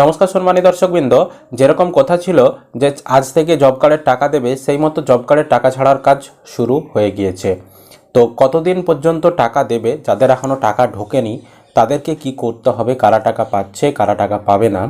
নমস্কার সম্মানী দর্শকবৃন্দ, যেরকম কথা ছিল যে আজ থেকে জব কার্ডের টাকা দেবে, সেই মতো জব কার্ডের টাকা ছাড়ার কাজ শুরু হয়ে গিয়েছে। তো কতদিন পর্যন্ত টাকা দেবে, যাদের এখনও টাকা ঢোকেনি তাদেরকে কি করতে হবে, কারা টাকা পাচ্ছে, কারা টাকা পাবে না?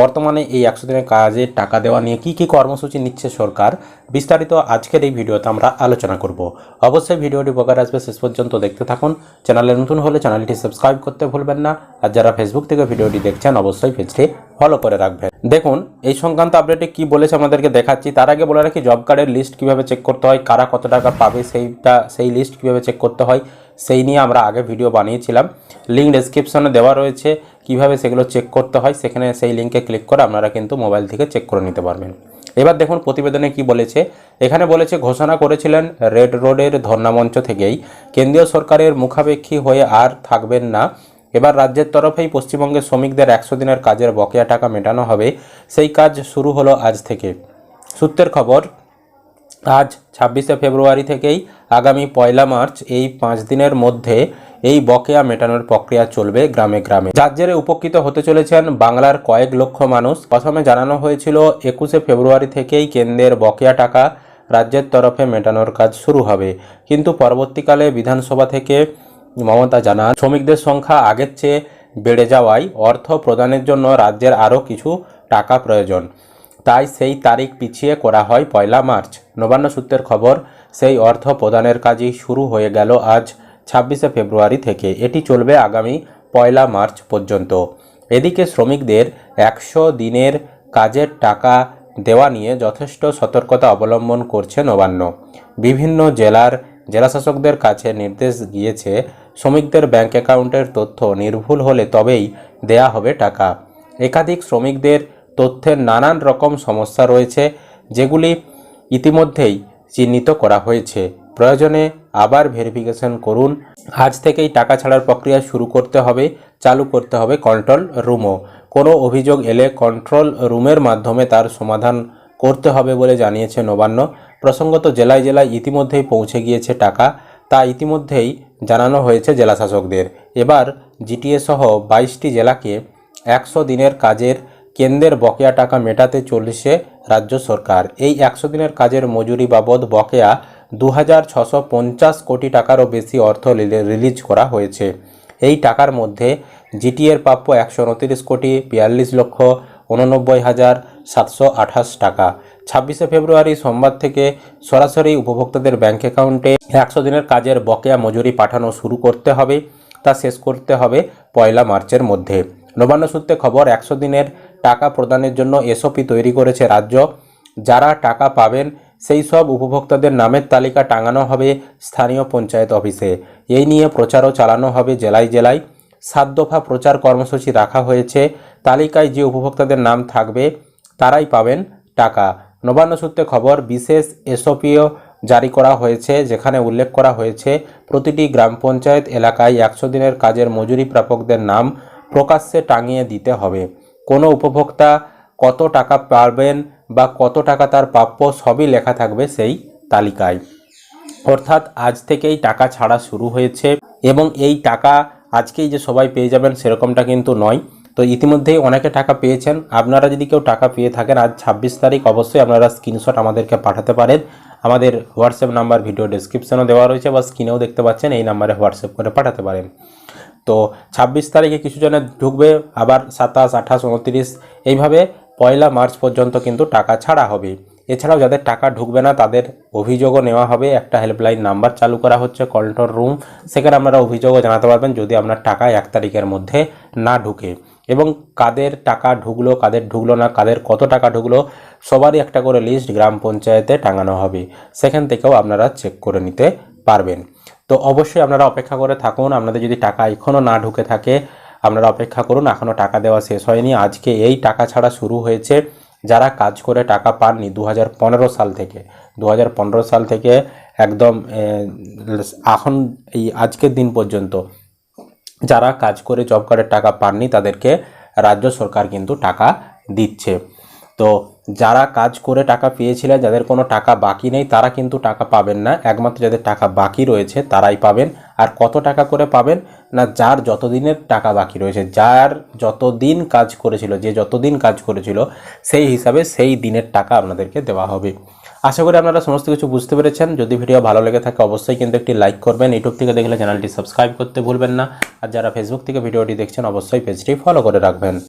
বর্তমানে এই একশো দিনের কাজে টাকা দেওয়া নিয়ে কি কি কর্মসূচি নিচ্ছে সরকার, বিস্তারিত আজকের এই ভিডিওতে আমরা আলোচনা করব। অবশ্যই ভিডিওটি উপকার আসবে, শেষ পর্যন্ত দেখতে থাকুন। চ্যানেলে নতুন হলে চ্যানেলটি সাবস্ক্রাইব করতে ভুলবেন না। আর যারা ফেসবুক থেকে ভিডিওটি দেখছেন, অবশ্যই পেজটি ফলো করে রাখবেন। দেখুন, এই সংক্রান্ত আপডেটে কি বলেছে আমাদেরকে দেখাচ্ছি। তার আগে বলে রাখি জব কার্ডের লিস্ট কীভাবে চেক করতে হয়, কারা কত টাকা পাবে, সেইটা, সেই লিস্ট কীভাবে চেক করতে হয়। সেই নিয়ে আমরা আগে ভিডিও বানিয়েছিলাম। লিঙ্ক ডেসক্রিপশনে দেওয়া রয়েছে কীভাবে সেগুলো চেক করতে হয়। সেখানে সেই লিঙ্কে ক্লিক করে আপনারা কিন্তু মোবাইল থেকে চেক করে নিতে পারবেন। এবার দেখুন প্রতিবেদনে কি বলেছে। এখানে বলেছে, ঘোষণা করেছিলেন রেড রোডের ধর্নামঞ্চ থেকেই। কেন্দ্রীয় সরকারের মুখাপেক্ষী হয়ে আর থাকবেন না। এবার রাজ্যের তরফেই পশ্চিমবঙ্গের শ্রমিকদের একশো দিনের কাজের বকেয়া টাকা মেটানো হবে। সেই কাজ শুরু হলো আজ থেকে। সূত্রের খবর, আজ ছাব্বিশে ফেব্রুয়ারি থেকেই আগামী পয়লা মার্চ এই পাঁচ দিনের মধ্যে এই বকেয়া মেটানোর প্রক্রিয়া চলবে গ্রামে গ্রামে। যার জেরে উপকৃত হতে চলেছেন বাংলার কয়েক লক্ষ মানুষ। প্রথমে জানানো হয়েছিল, একুশে ফেব্রুয়ারি থেকেই কেন্দ্রের বকেয়া টাকা রাজ্যের তরফে মেটানোর কাজ শুরু হবে। কিন্তু পরবর্তীকালে বিধানসভা থেকে মমতা জানান, শ্রমিকদের সংখ্যা আগের চেয়ে বেড়ে যাওয়ায় অর্থ প্রদানের জন্য রাজ্যের আরও কিছু টাকা প্রয়োজন। তাই সেই তারিখ পিছিয়ে করা হয় পয়লা মার্চ। নবান্ন সূত্রের খবর সেই অর্থ প্রদানের কাজই শুরু হয়ে গেল আজ, ছাব্বিশে ফেব্রুয়ারি থেকে। এটি চলবে আগামী পয়লা মার্চ পর্যন্ত। এদিকে শ্রমিকদের একশো দিনের কাজের টাকা দেওয়া নিয়ে যথেষ্ট সতর্কতা অবলম্বন করছে নবান্ন। বিভিন্ন জেলার জেলাশাসকদের কাছে নির্দেশ গিয়েছে শ্রমিকদের ব্যাংক অ্যাকাউন্টের তথ্য নির্ভুল হলে তবেই দেয়া হবে টাকা। একাধিক শ্রমিকদের তথ্যের নানান রকম সমস্যা রয়েছে, যেগুলি ইতিমধ্যেই চিহ্নিত করা হয়েছে। প্রয়োজনে আবার ভেরিফিকেশন করুন। আজ থেকেই টাকা ছাড়ার প্রক্রিয়া শুরু করতে হবে, চালু করতে হবে কন্ট্রোল রুমও কোনো অভিযোগ এলে কন্ট্রোল রুমের মাধ্যমে তার সমাধান করতে হবে বলে জানিয়েছে নবান্ন। প্রসঙ্গত জেলায় জেলায় ইতিমধ্যেই পৌঁছে গিয়েছে টাকা, তা ইতিমধ্যেই জানানো হয়েছে জেলাশাসকদের। এবার জিটিএ সহ বাইশটি জেলাকে একশো দিনের কাজের কেন্দ্রের বকেয়া টাকা মেটাতে চলেছে রাজ্য সরকার। এই একশো দিনের কাজের মজুরি বাবদ বকেয়া দু কোটি টাকারও বেশি অর্থ রিলি- রিলিজ করা হয়েছে। এই টাকার মধ্যে জিটিএর প্রাপ্য একশো উনত্রিশ কোটি বিয়াল্লিশ লক্ষ উননব্বই হাজার সাতশো আঠাশ টাকা। ছাব্বিশে ফেব্রুয়ারি সোমবার থেকে সরাসরি উপভোক্তাদের ব্যাঙ্ক অ্যাকাউন্টে একশো দিনের কাজের বকেয়া মজুরি পাঠানো শুরু করতে হবে। তা শেষ করতে হবে পয়লা মার্চের মধ্যে। নবান্ন সূত্রে খবর, একশো দিনের টাকা প্রদানের জন্য এসওপি তৈরি করেছে রাজ্য। যারা টাকা পাবেন, সেই সব উপভোক্তাদের নামের তালিকা টাঙানো হবে স্থানীয় পঞ্চায়েত অফিসে। এই নিয়ে প্রচারও চালানো হবে জেলায় জেলায়। সাত দফা প্রচার কর্মসূচি রাখা হয়েছে। তালিকায় যে উপভোক্তাদের নাম থাকবে, তারাই পাবেন টাকা। নবান্ন সূত্রে খবর, বিশেষ এসওপিও জারি করা হয়েছে, যেখানে উল্লেখ করা হয়েছে, প্রতিটি গ্রাম পঞ্চায়েত এলাকায় একশো দিনের কাজের মজুরি প্রাপকদের নাম প্রকাশ্যে টাঙিয়ে দিতে হবে। কোনো উপভোক্তা কত টাকা পাবেন বা কত টাকা তার প্রাপ্য সবই লেখা থাকবে সেই তালিকায়। অর্থাৎ আজ থেকেই টাকা ছাড়া শুরু হয়েছে এবং এই টাকা আজকেই যে সবাই পেয়ে যাবেন সেরকমটা কিন্তু নয়। তো ইতিমধ্যেই অনেকে টাকা পেয়েছেন। আপনারা যদি কেউ টাকা পেয়ে থাকেন, আজ ছাব্বিশ তারিখ অবশ্যই আপনারা স্ক্রিনশট আমাদেরকে পাঠাতে পারেন। আমাদের হোয়াটসঅ্যাপ নাম্বার ভিডিও ডেসক্রিপশনে দেওয়া রয়েছে বা স্ক্রিনেও দেখতে পাচ্ছেন, এই নাম্বারে হোয়াটসঅ্যাপ করে পাঠাতে পারেন। তো ছাব্বিশ তারিখে কিছু জনের ঢুকবে, আবার সাতাশ, আঠাশ, উনত্রিশ, এইভাবে পয়লা মার্চ পর্যন্ত কিন্তু টাকা ছাড়া হবে। এছাড়াও যাদের টাকা ঢুকবে না, তাদের অভিযোগও নেওয়া হবে। একটা হেল্পলাইন নাম্বার চালু করা হচ্ছে কন্ট্রোল রুম সেখানে আপনারা অভিযোগও জানাতে পারবেন যদি আপনার টাকা এক তারিখের মধ্যে না ঢুকে। এবং কাদের টাকা ঢুকলো, কাদের ঢুকলো না, কাদের কত টাকা ঢুকলো, সবারই একটা করে লিস্ট গ্রাম পঞ্চায়েতে টাঙানো হবে। সেখান থেকেও আপনারা চেক করে নিতে পারবেন। তো অবশ্যই আপনারা অপেক্ষা করে থাকুন। আপনাদের যদি টাকা এখনও না ঢুকে থাকে, আপনারা অপেক্ষা করুন এখনও টাকা দেওয়া শেষ হয়নি। আজকে এই টাকা ছাড়া শুরু হয়েছে। যারা কাজ করে টাকা পাননি দু হাজার পনেরো সাল থেকে দু হাজার পনেরো সাল থেকে একদম এখন এই আজকের দিন পর্যন্ত যারা কাজ করে জব কার্ডের টাকা পাননি, তাদেরকে রাজ্য সরকার কিন্তু টাকা দিচ্ছে। তো যারা কাজ করে টাকা পেয়েছিলেন যাদের কোনো টাকা বাকি নেই, তারা কিন্তু টাকা পাবেন না। একমাত্র যাদের টাকা বাকি রয়েছে, তারাই পাবেন। আর কত টাকা করে পাবেন? না, যার যতদিনের টাকা বাকি রয়েছে, যার যতদিন কাজ করেছিল, যে যতদিন কাজ করেছিল, সেই হিসাবে সেই দিনের টাকা আপনাদেরকে দেওয়া হবে। আশা করি আপনারা সমস্ত কিছু বুঝতে পেরেছেন। যদি ভিডিও ভালো লেগে থাকে, অবশ্যই কিন্তু একটি লাইক করবেন। ইউটিউব থেকে দেখলে চ্যানেলটি সাবস্ক্রাইব করতে ভুলবেন না। আর যারা ফেসবুক থেকে ভিডিওটি দেখছেন, অবশ্যই পেজটি ফলো করে রাখবেন।